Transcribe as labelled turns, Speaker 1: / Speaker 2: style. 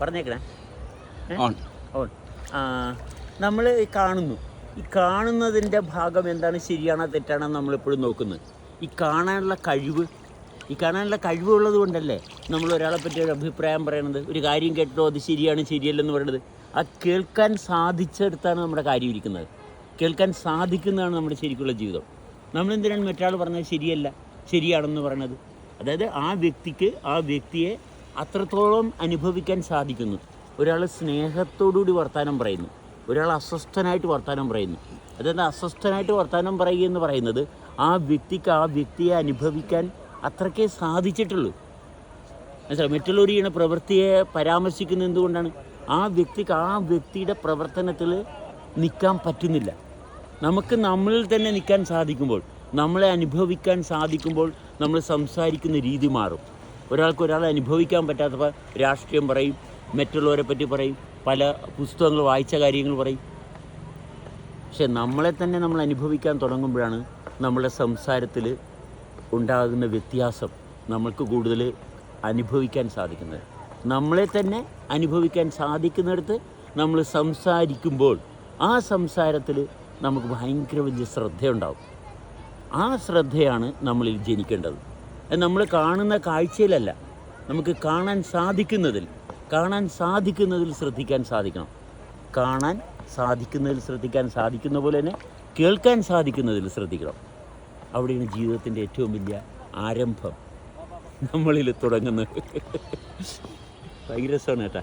Speaker 1: പറഞ്ഞേക്കണേ
Speaker 2: on
Speaker 1: ഈ നമ്മൾ കാണുന്നു. ഈ കാണുന്നതിന്റെ ഭാഗം എന്താണ് ശരിയാണോ തെറ്റാണോ നമ്മളിപ്പോഴും നോക്കുന്നത്. ഈ കാണാനുള്ള കഴിവ് ഈ കാണാനുള്ള കഴിവുള്ളത് കൊണ്ടല്ലേ നമ്മൾ ഒരാളെ പറ്റി ഒരു അഭിപ്രായം പറയണത്. ഒരു കാര്യം കേട്ടോ അത് ശരിയാണ് ശരിയല്ലെന്ന് പറയണത്. ആ കേൾക്കാൻ സാധിച്ചെടുത്താണ് നമ്മുടെ കാര്യം ഇരിക്കുന്നത്. കേൾക്കാൻ സാധിക്കുന്നതാണ് നമ്മുടെ ശരിക്കുള്ള ജീവിതം. നമ്മളെന്തിനാണ് മറ്റൊരാൾ പറഞ്ഞത് ശരിയല്ല ശരിയാണെന്ന് പറയണത്? അതായത് ആ വ്യക്തിക്ക് ആ വ്യക്തിയെ അത്രത്തോളം അനുഭവിക്കാൻ സാധിക്കുന്നു. ഒരാൾ സ്നേഹത്തോടുകൂടി വർത്തമാനം പറയുന്നു. ഒരാൾ അസ്വസ്ഥനായിട്ട് വർത്തമാനം പറയുന്നു. അതായത് അസ്വസ്ഥനായിട്ട് വർത്തമാനം പറയുക എന്ന് പറയുന്നത് ആ വ്യക്തിക്ക് ആ വ്യക്തിയെ അനുഭവിക്കാൻ അത്രക്കേ സാധിച്ചിട്ടുള്ളൂ. മനസ്സിലായി? മറ്റുള്ളവർ ചെയ്യുന്ന പ്രവൃത്തിയെ പരാമർശിക്കുന്നത് എന്തുകൊണ്ടാണ്? ആ വ്യക്തിക്ക് ആ വ്യക്തിയുടെ പ്രവർത്തനത്തിൽ നിൽക്കാൻ പറ്റുന്നില്ല. നമുക്ക് നമ്മളിൽ തന്നെ നിൽക്കാൻ സാധിക്കുമ്പോൾ നമ്മളെ അനുഭവിക്കാൻ സാധിക്കുമ്പോൾ നമ്മൾ സംസാരിക്കുന്ന രീതി മാറും. ഒരാൾക്ക് ഒരാളെ അനുഭവിക്കാൻ പറ്റാത്തപ്പോൾ രാഷ്ട്രീയം പറയും മറ്റുള്ളവരെ പറ്റി പറയും പല പുസ്തകങ്ങൾ വായിച്ച കാര്യങ്ങൾ പറയും. പക്ഷെ നമ്മളെ തന്നെ നമ്മൾ അനുഭവിക്കാൻ തുടങ്ങുമ്പോഴാണ് നമ്മുടെ സംസാരത്തിൽ ഉണ്ടാകുന്ന വ്യത്യാസം നമ്മൾക്ക് കൂടുതൽ അനുഭവിക്കാൻ സാധിക്കുന്നത്. നമ്മളെ തന്നെ അനുഭവിക്കാൻ സാധിക്കുന്നിടത്ത് നമ്മൾ സംസാരിക്കുമ്പോൾ ആ സംസാരത്തിൽ നമുക്ക് ഭയങ്കര വലിയ ശ്രദ്ധയുണ്ടാവും. ആ ശ്രദ്ധയാണ് നമ്മളിൽ ജനിക്കേണ്ടത്. അത് നമ്മൾ കാണുന്ന കാഴ്ചയിലല്ല. നമുക്ക് കാണാൻ സാധിക്കുന്നതിൽ കാണാൻ സാധിക്കുന്നതിൽ ശ്രദ്ധിക്കാൻ സാധിക്കണം. കാണാൻ സാധിക്കുന്നതിൽ ശ്രദ്ധിക്കാൻ സാധിക്കുന്ന പോലെ തന്നെ കേൾക്കാൻ സാധിക്കുന്നതിൽ ശ്രദ്ധിക്കണം. അവിടെയാണ് ജീവിതത്തിന്റെ ഏറ്റവും വലിയ ആരംഭം. നമ്മളിൽ തുടങ്ങുന്നത്. ഭയങ്കര രസമാണ് കേട്ടാ.